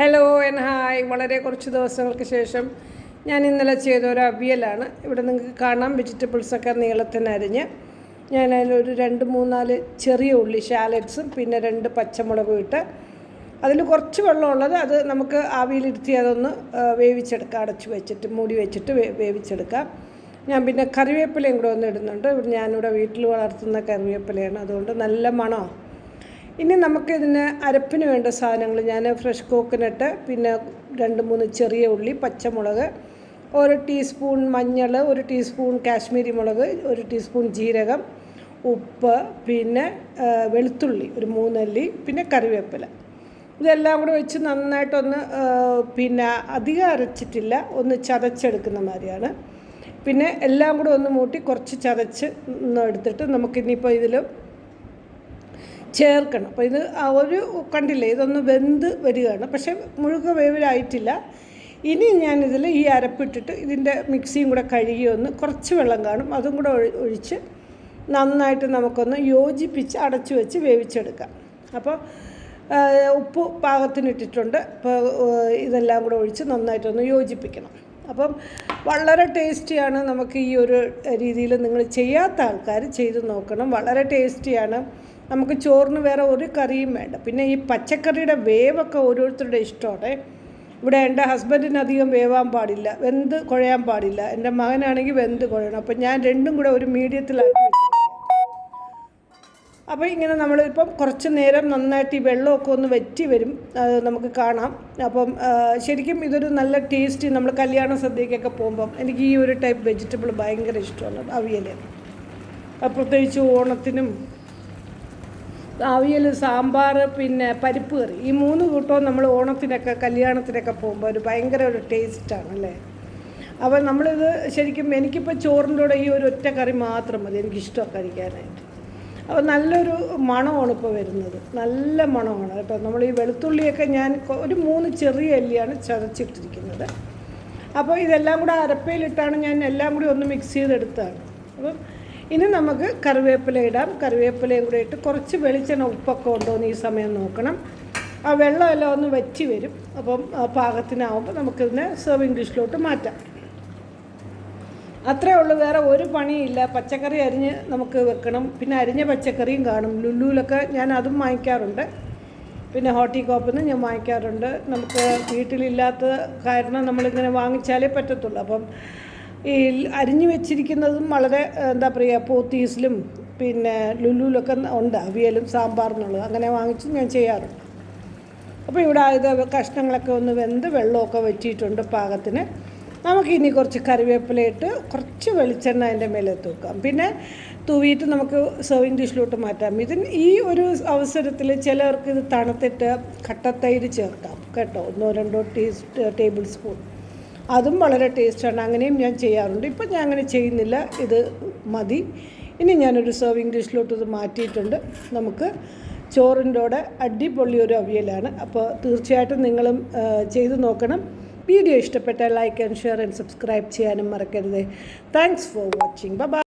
Hello and hi വളരെ കുറച്ച് ദിവസങ്ങൾക്ക് ശേഷം ഞാൻ ഇന്നലെ ചെയ്ത ഒരു അവിയലാണ്. ഇവിടെ നിങ്ങൾക്ക് കാണാം. വെജിറ്റബിൾസൊക്കെ നീളത്തിന് അരിഞ്ഞ്. ഞാൻ അതിലൊരു രണ്ട് മൂന്നാൽ ചെറിയ ഉള്ളി ഷാലറ്റ്സും പിന്നെ രണ്ട് പച്ചമുളകും ഇട്ട് അതിൽ കുറച്ച് വെള്ളമുള്ളത് അത് നമുക്ക് ആവിയിലിരുത്തി അതൊന്ന് വേവിച്ചെടുക്കാം. അടച്ച് വെച്ചിട്ട് മൂടി വെച്ചിട്ട് വേവിച്ചെടുക്കാം. ഞാൻ പിന്നെ കറിവേപ്പിലയും കൂടെ ഒന്ന് ഇടുന്നുണ്ട്. ഇവിടെ ഞാനിവിടെ വീട്ടിൽ വളർത്തുന്ന കറിവേപ്പിലയാണ്. അതുകൊണ്ട് നല്ല മണമാണ് ഇനി നമുക്കിതിന് അരപ്പിന് വേണ്ട സാധനങ്ങൾ ഞാൻ ഫ്രഷ് കോക്കനട്ട് പിന്നെ രണ്ട് മൂന്ന് ചെറിയ ഉള്ളി പച്ചമുളക് ഒരു ടീസ്പൂൺ മഞ്ഞൾ ഒരു ടീസ്പൂൺ കാശ്മീരി മുളക് ഒരു ടീസ്പൂൺ ജീരകം ഉപ്പ് പിന്നെ വെളുത്തുള്ളി ഒരു മൂന്നല്ലി പിന്നെ കറിവേപ്പില. ഇതെല്ലാം കൂടെ വെച്ച് നന്നായിട്ടൊന്ന് പിന്നെ അധികം അരച്ചിട്ടില്ല ഒന്ന് ചതച്ചെടുക്കുന്ന മാതിരിയാണ്. പിന്നെ എല്ലാം കൂടെ ഒന്ന് മൂട്ടി കുറച്ച് ചതച്ച് എടുത്തിട്ട് നമുക്കിനിയിപ്പോൾ ഇതിൽ ചേർക്കണം. അപ്പോൾ ഇത് ആ ഒരു കണ്ടില്ലേ ഇതൊന്ന് വെന്ത് വരികയാണ്. പക്ഷേ മുഴുക വേവിലായിട്ടില്ല. ഇനി ഞാനിതിൽ ഈ അരപ്പിട്ടിട്ട് ഇതിന്റെ മിക്സിയും കൂടെ കഴുകി ഒന്ന് കുറച്ച് വെള്ളം കാണും. അതും കൂടെ ഒഴിച്ച് നന്നായിട്ട് നമുക്കൊന്ന് യോജിപ്പിച്ച് അടച്ചു വെച്ച് വേവിച്ചെടുക്കാം. അപ്പോൾ ഉപ്പ് ഉപ്പ് പാകത്തിനിട്ടിട്ടുണ്ട്. അപ്പോൾ ഇതെല്ലാം കൂടെ ഒഴിച്ച് നന്നായിട്ടൊന്ന് യോജിപ്പിക്കണം. അപ്പം വളരെ ടേസ്റ്റിയാണ് നമുക്ക് ഈ ഒരു രീതിയിൽ നിങ്ങൾ ചെയ്യാത്ത ആൾക്കാർ ചെയ്ത് നോക്കണം. വളരെ ടേസ്റ്റിയാണ്. നമുക്ക് ചോറിന് വേറെ ഒരു കറിയും വേണ്ട. പിന്നെ ഈ പച്ചക്കറിയുടെ വേവൊക്കെ ഓരോരുത്തരുടെ ഇഷ്ടമാണ്. ഇവിടെ എന്റെ ഹസ്ബൻഡിന് അധികം വേവാൻ പാടില്ല വെന്ത് കുഴയാൻ പാടില്ല. എന്റെ മകനാണെങ്കിൽ വെന്ത് കുഴയണം. അപ്പം ഞാൻ രണ്ടും കൂടെ ഒരു മീഡിയത്തിലാക്കി അപ്പോൾ ഇങ്ങനെ നമ്മളിപ്പം കുറച്ച് നേരം നന്നായിട്ട് ഈ വെള്ളമൊക്കെ ഒന്ന് വറ്റി വരും. അത് നമുക്ക് കാണാം. അപ്പം ശരിക്കും ഇതൊരു നല്ല ടേസ്റ്റ് നമ്മൾ കല്യാണ സദ്യക്കൊക്കെ പോകുമ്പം എനിക്ക് ഈ ഒരു ടൈപ്പ് വെജിറ്റബിൾ ഭയങ്കര ഇഷ്ടമാണ്. അവിയൽ പ്രത്യേകിച്ച് ഓണത്തിനും അവിയൽ സാമ്പാർ പിന്നെ പരിപ്പ് കറി. ഈ മൂന്ന് കൂട്ടവും നമ്മൾ ഓണത്തിനൊക്കെ കല്യാണത്തിനൊക്കെ പോകുമ്പോൾ ഒരു ഭയങ്കര ഒരു ടേസ്റ്റാണ് അല്ലേ? അപ്പോൾ നമ്മളിത് ശരിക്കും എനിക്കിപ്പോൾ ചോറിന്റെ കൂടെ ഈ ഒരു ഒറ്റ കറി മാത്രം മതി. എനിക്കിഷ്ടമാണ് കഴിക്കാനായിട്ട് അപ്പോൾ നല്ലൊരു മണമാണ് ഇപ്പോൾ വരുന്നത്. നല്ല മണമാണ്. കേട്ടോ നമ്മൾ ഈ വെളുത്തുള്ളിയൊക്കെ ഞാൻ ഒരു മൂന്ന് ചെറിയ അല്ലിയാണ് ചതച്ചിട്ടിരിക്കുന്നത്. അപ്പോൾ ഇതെല്ലാം കൂടെ അരപ്പയിലിട്ടാണ് ഞാൻ എല്ലാം കൂടി ഒന്ന് മിക്സ് ചെയ്തെടുത്തതാണ്. അപ്പം ഇനി നമുക്ക് കറിവേപ്പില ഇടാം. കറിവേപ്പിലയും കൂടെ ഇട്ട് കുറച്ച് വെളിച്ചെണ്ണ ഉപ്പൊക്കെ ഉണ്ടോ എന്ന് ഈ സമയം നോക്കണം. ആ വെള്ളമെല്ലാം ഒന്ന് വറ്റി വരും. അപ്പം പാകത്തിനാവുമ്പോൾ നമുക്കിതിനെ സെർവിങ് ഡിഷിലോട്ട് മാറ്റാം. അത്രേ ഉള്ളൂ. വേറെ ഒരു പണിയില്ല പച്ചക്കറി അരിഞ്ഞ് നമുക്ക് വെക്കണം. പിന്നെ അരിഞ്ഞ പച്ചക്കറിയും കാണും. ലുല്ലുവിലൊക്കെ ഞാൻ അതും വാങ്ങിക്കാറുണ്ട്. പിന്നെ ഹോർട്ടികോപ്പിൽ നിന്ന് ഞാൻ വാങ്ങിക്കാറുണ്ട്. നമുക്ക് വീട്ടിലില്ലാത്ത കാരണം നമ്മളിങ്ങനെ വാങ്ങിച്ചാലേ പറ്റത്തുള്ളൂ. അപ്പം ഈ അരിഞ്ഞു വെച്ചിരിക്കുന്നതും വളരെ എന്താ പറയുക പോത്തീസിലും പിന്നെ ലുലുലൊക്കെ ഉണ്ട് അവിയലും സാമ്പാറിനുള്ളത്. അങ്ങനെ വാങ്ങിച്ച് ഞാൻ ചെയ്യാറുണ്ട്. അപ്പോൾ ഇവിടെ ഇത് കഷ്ണങ്ങളൊക്കെ ഒന്ന് വെന്ത് വെള്ളമൊക്കെ വറ്റിയിട്ടുണ്ട് പാകത്തിന്. നമുക്കിനി കുറച്ച് കറിവേപ്പില ഇട്ട് കുറച്ച് വെളിച്ചെണ്ണ അതിന്റെ മേലെ തൂക്കാം. പിന്നെ തൂവിയിട്ട് നമുക്ക് സെർവിങ് ഡിഷിലോട്ട് മാറ്റാം. ഇതിന് ഈ ഒരു അവസരത്തിൽ ചിലർക്ക് ഇത് തണുത്തിട്ട് കട്ടത്തൈര് ചേർക്കാം. കേട്ടോ? ഒന്നോ രണ്ടോ ടീ ടേബിൾ സ്പൂൺ. അതും വളരെ ടേസ്റ്റാണ്. അങ്ങനെയും ഞാൻ ചെയ്യാറുണ്ട്. ഇപ്പം ഞാൻ അങ്ങനെ ചെയ്യുന്നില്ല. ഇത് മതി. ഇനി ഞാനൊരു സെർവിങ് ഡിഷിലോട്ട് ഇത് മാറ്റിയിട്ടുണ്ട്. നമുക്ക് ചോറിന്റെ കൂടെ അടിപൊളി ഒരു അവിയലാണ്. അപ്പോൾ തീർച്ചയായിട്ടും നിങ്ങളും ചെയ്തു നോക്കണം. വീഡിയോ ഇഷ്ടപ്പെട്ടാൽ like and share and subscribe ചെയ്യാനും മറക്കരുത്. Thanks for watching bye